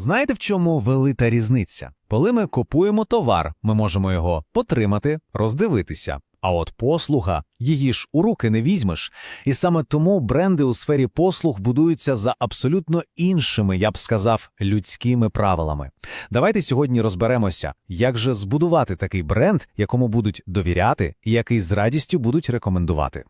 Знаєте, в чому велика різниця? Коли ми купуємо товар, ми можемо його потримати, роздивитися. А от послуга, її ж у руки не візьмеш. І саме тому бренди у сфері послуг будуються за абсолютно іншими, я б сказав, людськими правилами. Давайте сьогодні розберемося, як же збудувати такий бренд, якому будуть довіряти і який з радістю будуть рекомендувати.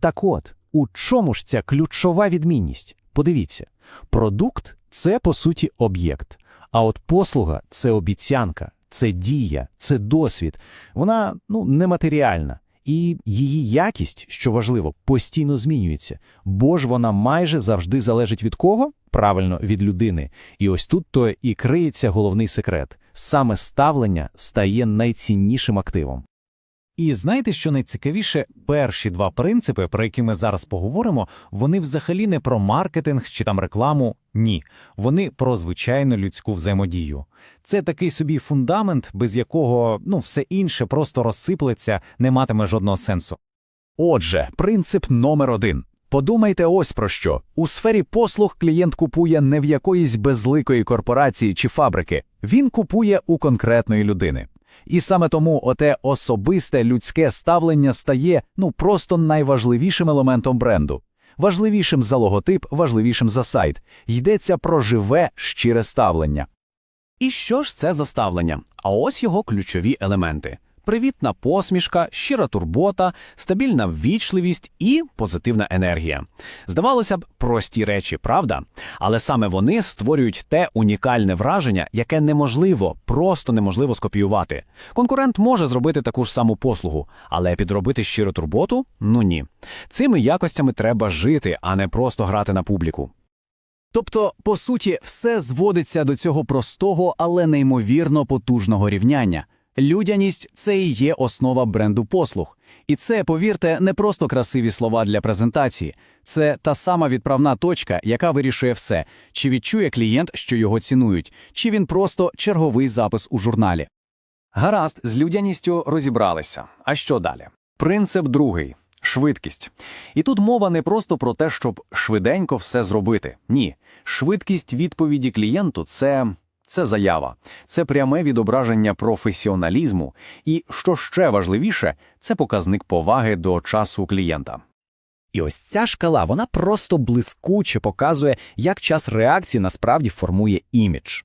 Так от, у чому ж ця ключова відмінність? Подивіться, продукт це по суті об'єкт, а от послуга це обіцянка, це дія, це досвід. Вона ну, нематеріальна. І її якість, що важливо, постійно змінюється, бо ж вона майже завжди залежить від кого? Правильно, від людини. І ось тут то і криється головний секрет: саме ставлення стає найціннішим активом. І знаєте, що найцікавіше? Перші два принципи, про які ми зараз поговоримо, вони взагалі не про маркетинг чи там рекламу. Ні, вони про звичайну людську взаємодію. Це такий собі фундамент, без якого ну все інше просто розсиплеться, не матиме жодного сенсу. Отже, принцип номер один. Подумайте ось про що. У сфері послуг клієнт купує не в якоїсь безликої корпорації чи фабрики, він купує у конкретної людини. І саме тому оте особисте людське ставлення стає ну просто найважливішим елементом бренду. Важливішим за логотип, важливішим за сайт. Йдеться про живе, щире ставлення. І що ж це за ставлення? А ось його ключові елементи: привітна посмішка, щира турбота, стабільна ввічливість і позитивна енергія. Здавалося б, прості речі, правда? Але саме вони створюють те унікальне враження, яке неможливо, просто неможливо скопіювати. Конкурент може зробити таку ж саму послугу, але підробити щиру турботу ну ні. Цими якостями треба жити, а не просто грати на публіку. Тобто, по суті, все зводиться до цього простого, але неймовірно потужного рівняння. Людяність це і є основа бренду послуг. І це, повірте, не просто красиві слова для презентації, це та сама відправна точка, яка вирішує все, чи відчує клієнт, що його цінують, чи він просто черговий запис у журналі. Гаразд, з людяністю розібралися. А що далі? Принцип другий швидкість. І тут мова не просто про те, щоб швиденько все зробити. Ні, швидкість відповіді клієнту це. Це заява, це пряме відображення професіоналізму, і, що ще важливіше, це показник поваги до часу клієнта. І ось ця шкала, вона просто блискуче показує, як час реакції насправді формує імідж.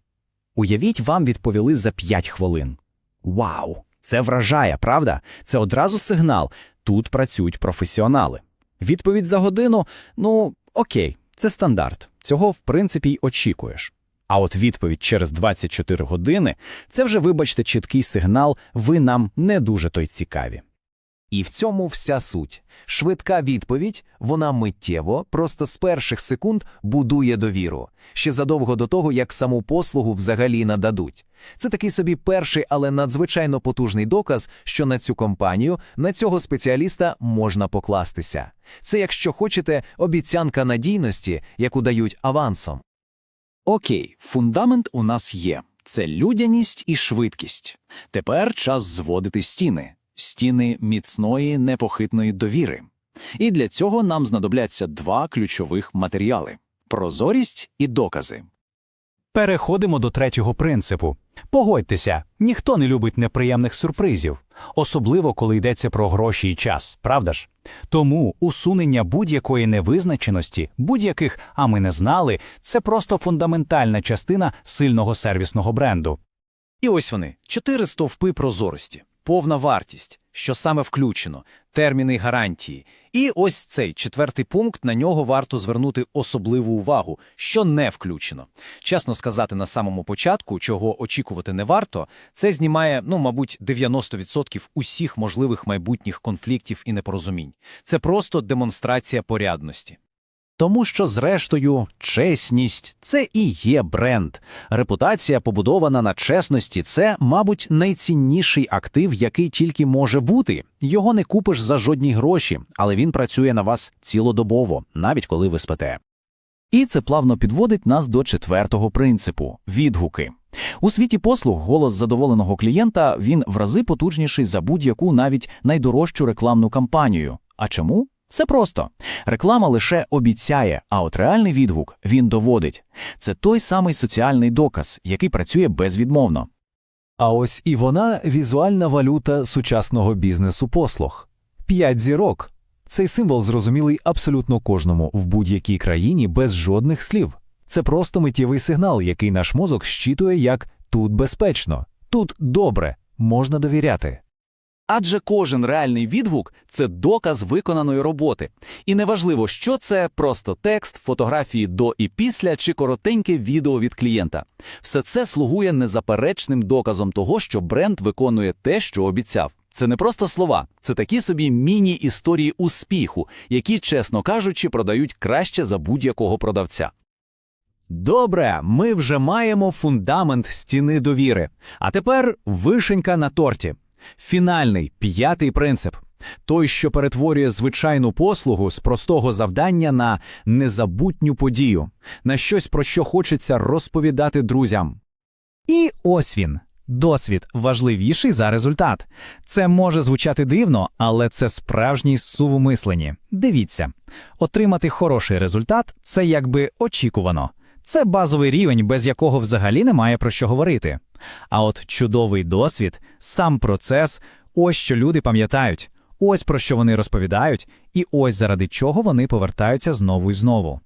Уявіть, вам відповіли за 5 хвилин. Вау! Це вражає, правда? Це одразу сигнал. Тут працюють професіонали. Відповідь за годину ну окей, це стандарт. Цього, в принципі, й очікуєш. А от відповідь через 24 години це вже, вибачте, чіткий сигнал, ви нам не дуже той цікаві. І в цьому вся суть. Швидка відповідь, вона миттєво, просто з перших секунд будує довіру, ще задовго до того, як саму послугу взагалі нададуть. Це такий собі перший, але надзвичайно потужний доказ, що на цю компанію, на цього спеціаліста можна покластися. Це, якщо хочете, обіцянка надійності, яку дають авансом. Окей, фундамент у нас є. Це людяність і швидкість. Тепер час зводити стіни, стіни міцної непохитної довіри. І для цього нам знадобляться два ключових матеріали прозорість і докази. Переходимо до третього принципу. Погодьтеся, ніхто не любить неприємних сюрпризів, особливо коли йдеться про гроші і час, правда ж? Тому усунення будь-якої невизначеності, будь-яких, а ми не знали, це просто фундаментальна частина сильного сервісного бренду. І ось вони чотири стовпи прозорості, повна вартість, що саме включено, терміни гарантії. І ось цей четвертий пункт на нього варто звернути особливу увагу, що не включено. Чесно сказати, на самому початку, чого очікувати не варто, це знімає, ну, мабуть, 90% усіх можливих майбутніх конфліктів і непорозумінь. Це просто демонстрація порядності. Тому що, зрештою, чесність це і є бренд. Репутація, побудована на чесності, це, мабуть, найцінніший актив, який тільки може бути. Його не купиш за жодні гроші, але він працює на вас цілодобово, навіть коли ви спите. І це плавно підводить нас до четвертого принципу відгуки. У світі послуг голос задоволеного клієнта він в рази потужніший за будь-яку навіть найдорожчу рекламну кампанію. А чому? Все просто. Реклама лише обіцяє, а от реальний відгук він доводить. Це той самий соціальний доказ, який працює безвідмовно. А ось і вона візуальна валюта сучасного бізнесу послуг. П'ять зірок. Цей символ зрозумілий абсолютно кожному в будь-якій країні без жодних слів. Це просто миттєвий сигнал, який наш мозок щитує як тут безпечно, тут добре, можна довіряти. Адже кожен реальний відгук це доказ виконаної роботи. І неважливо, що це просто текст, фотографії до і після чи коротеньке відео від клієнта. Все це слугує незаперечним доказом того, що бренд виконує те, що обіцяв. Це не просто слова, це такі собі міні-історії успіху, які, чесно кажучи, продають краще за будь-якого продавця. Добре, ми вже маємо фундамент стіни довіри. А тепер вишенька на торті. Фінальний, п'ятий принцип. Той, що перетворює звичайну послугу з простого завдання на незабутню подію, на щось, про що хочеться розповідати друзям. І ось він. Досвід важливіший за результат. Це може звучати дивно, але це справжній сув. Дивіться, отримати хороший результат це якби очікувано. Це базовий рівень, без якого взагалі немає про що говорити. А от чудовий досвід, сам процес ось що люди пам'ятають, ось про що вони розповідають, і ось заради чого вони повертаються знову і знову.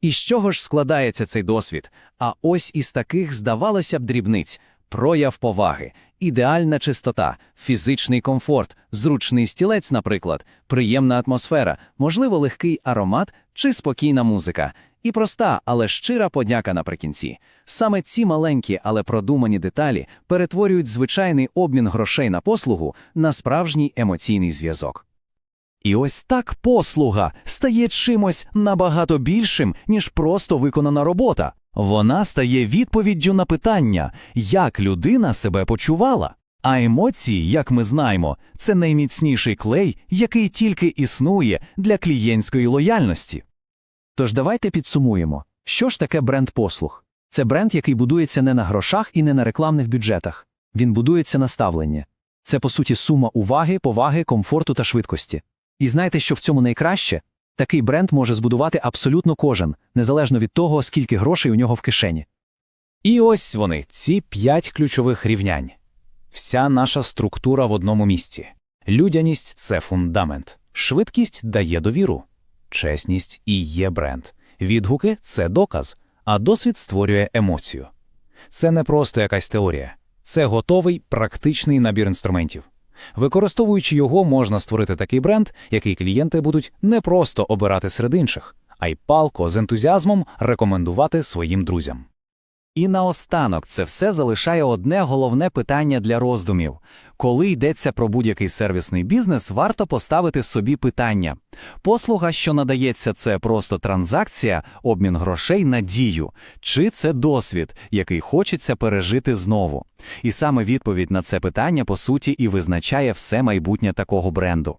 І з чого ж складається цей досвід? А ось із таких, здавалося б, дрібниць. Прояв поваги, ідеальна чистота, фізичний комфорт, зручний стілець, наприклад, приємна атмосфера, можливо, легкий аромат чи спокійна музика. І проста, але щира подяка наприкінці. Саме ці маленькі, але продумані деталі перетворюють звичайний обмін грошей на послугу на справжній емоційний зв'язок. І ось так послуга стає чимось набагато більшим, ніж просто виконана робота. Вона стає відповіддю на питання, як людина себе почувала. А емоції, як ми знаємо, це найміцніший клей, який тільки існує для клієнтської лояльності. Тож давайте підсумуємо, що ж таке бренд послуг? Це бренд, який будується не на грошах і не на рекламних бюджетах. Він будується на ставленні. Це, по суті, сума уваги, поваги, комфорту та швидкості. І знаєте, що в цьому найкраще? Такий бренд може збудувати абсолютно кожен, незалежно від того, скільки грошей у нього в кишені. І ось вони, ці п'ять ключових рівнянь. Вся наша структура в одному місці. Людяність це фундамент, швидкість дає довіру, чесність і є бренд. Відгуки це доказ, а досвід створює емоцію. Це не просто якась теорія, це готовий практичний набір інструментів. Використовуючи його, можна створити такий бренд, який клієнти будуть не просто обирати серед інших, а й палко з ентузіазмом рекомендувати своїм друзям. І наостанок це все залишає одне головне питання для роздумів. Коли йдеться про будь-який сервісний бізнес, варто поставити собі питання. Послуга, що надається, це просто транзакція, обмін грошей на дію, чи це досвід, який хочеться пережити знову. І саме відповідь на це питання, по суті, і визначає все майбутнє такого бренду.